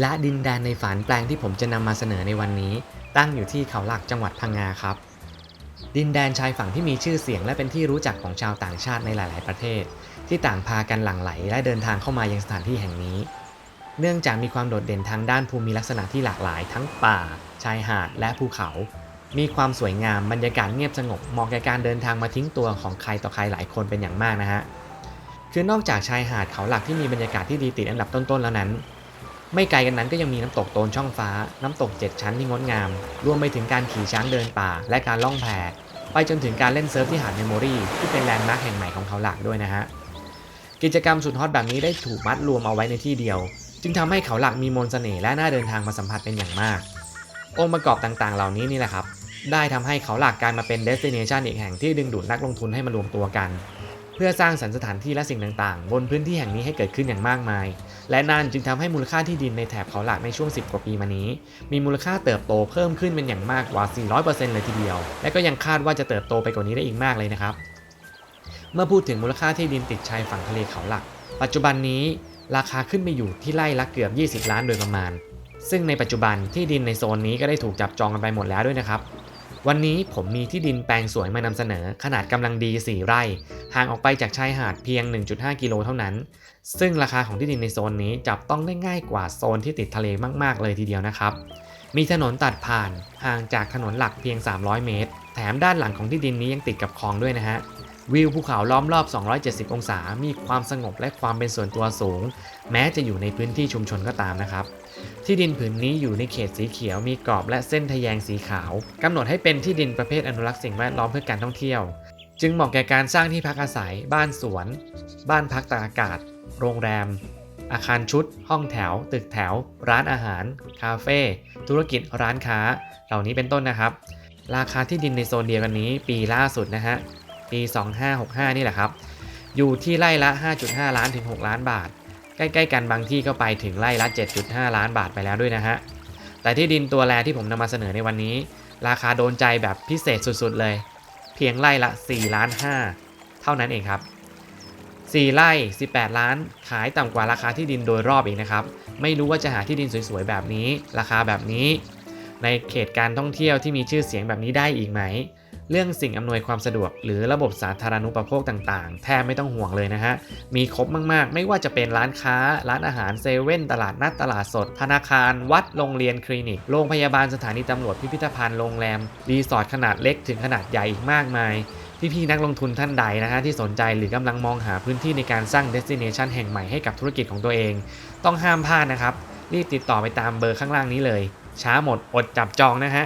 และดินแดนในฝันแปลงที่ผมจะนำมาเสนอในวันนี้ ตั้งอยู่ที่เขาหลักจังหวัดพังงาครับ ดินแดนชายฝั่งที่มีชื่อเสียงและเป็นที่รู้จักของชาวต่างชาติในหลาย ๆ ประเทศ ที่ต่างพากันหลั่งไหลและเดินทางเข้ามายังสถานที่แห่งนี้ เนื่องจากมีความโดดเด่นทางด้านภูมิลักษณะที่หลากหลาย ทั้งป่า ชายหาดและภูเขา มีความสวยงามบรรยากาศเงียบสงบเหมาะแก่การเดินทางมาทิ้งตัวของใครต่อใครหลายคนเป็นอย่างมากนะฮะคือนอกจากชายหาดเขาหลักที่มีบรรยากาศที่ดีติดอันดับต้น ๆ แล้วนั้น ไม่ไกลกันนั้นก็ยังมีน้ำตกโตนช่องฟ้า น้ำตกเจ็ดชั้นที่งดงาม รวมไปถึงการขี่ช้างเดินป่า และการล่องแพไปจนถึงการเล่นเซิร์ฟที่หาดเมมโมรีที่เป็นแลนด์มาร์คแห่งใหม่ของเขาหลักด้วยนะฮะ กิจกรรมสุดฮอตแบบนี้ได้ถูกมัดรวมเอาไว้ในที่เดียว จึงทำให้เขาหลักมีมนต์เสน่ห์และน่าเดินทางมาสัมผัสเป็นอย่างมาก องค์ประกอบต่างๆ เหล่านี้นี่แหละครับ ได้ทำให้เขาหลักกลารมาเป็นเดสติเนชันอีกแห่งที่ดึงดูดนักลงทุนให้มารวมตัวกัน เพื่อสร้างสรรค์สถานที่และสิ่งต่างๆ บนพื้นที่แห่งนี้ให้เกิดขึ้นอย่างมากมาย และนั่นจึงทำให้มูลค่าที่ดินในแถบเขาหลักในช่วง 10 กว่าปีมานี้ มีมูลค่าเติบโตเพิ่มขึ้นเป็นอย่างมากกว่า 400%เลยทีเดียว และก็ยังคาดว่าจะเติบโตไปกว่านี้ได้อีกมากเลยนะครับ เมื่อพูดถึงมูลค่าที่ดินติดชายฝั่งทะเลเขาหลัก ปัจจุบันนี้ราคาขึ้นไปอยู่ที่ไร่ละเกือบ 20 ล้านโดยประมาณ ซึ่งในปัจจุบันที่ดินในโซนนี้ก็ได้ถูกจับจองกันไปหมดแล้วด้วยนะครับ วันนี้ผมมีที่ดินแปลงสวยมานำเสนอขนาดกำลังดี 4 ไร่ ห่างออกไปจากชายหาดเพียง 1.5 กิโลเท่านั้น ซึ่งราคาของที่ดินในโซนนี้จับต้องได้ง่ายกว่าโซนที่ติดทะเลมาก ๆ เลยทีเดียวนะครับ มีถนนตัดผ่านห่างจากถนนหลักเพียง 300 เมตร แถมด้านหลังของที่ดินนี้ยังติดกับคลองด้วยนะฮะ วิวภูเขาล้อมรอบ 270 องศา มีความสงบและความเป็นส่วนตัวสูง แม้จะอยู่ในพื้นที่ชุมชนก็ตามนะครับ ที่ดินผืนนี้อยู่ในเขตสีเขียว มีกรอบและเส้นทะแยงสีขาวกำหนดให้เป็นที่ดินประเภทอนุรักษ์สิ่งแวดล้อมเพื่อการท่องเที่ยว จึงเหมาะแก่การสร้างที่พักอาศัย บ้านสวน บ้านพักตากอากาศ โรงแรม อาคารชุด ห้องแถว ตึกแถว ร้านอาหาร คาเฟ่ ธุรกิจ ร้านค้า เหล่านี้เป็นต้นนะครับ ราคาที่ดินในโซนเดียวกันนี้ ปีล่าสุดนะฮะ ปี 2565 นี่แหละครับ อยู่ที่ไร่ละ 5.5 ล้านถึง 6 ล้านบาท ใกล้ๆกันบางที่ก็ไปถึงไร่ละ 7.5 ล้านบาทไปแล้วด้วยนะฮะ แต่ที่ดินตัวแรที่ผมนำมาเสนอในวันนี้ ราคาโดนใจแบบพิเศษสุดๆเลย เพียงไร่ละ 4 ล้าน 5 เท่านั้นเองครับ 4 ไร่ 18 ล้าน ขายต่ำกว่าราคาที่ดินโดยรอบอีกนะครับ ไม่รู้ว่าจะหาที่ดินสวยๆแบบนี้ ราคาแบบนี้ ในเขตการท่องเที่ยวที่มีชื่อเสียงแบบนี้ได้อีกไหม เรื่องสิ่งอำนวยความสะดวก หรือระบบสาธารณูปโภคต่างๆ แทบไม่ต้องห่วงเลยนะฮะ มีครบมากๆ ไม่ว่าจะเป็นร้านค้า ร้านอาหารเซเว่นตลาดนัดตลาดสด ธนาคาร วัดโรงเรียนคลินิก โรงพยาบาลสถานีตำรวจพิพิธภัณฑ์โรงแรม รีสอร์ทขนาดเล็กถึงขนาดใหญ่อีกมากมายพี่ๆนักลงทุนท่านใดนะฮะที่สนใจหรือกำลังมองหาพื้นที่ในการสร้าง destination แห่งใหม่ให้กับธุรกิจของตัวเอง ต้องห้ามพลาดนะครับรีบติดต่อไปตามเบอร์ข้างล่างนี้เลย ช้าหมดอดจับจองนะฮะ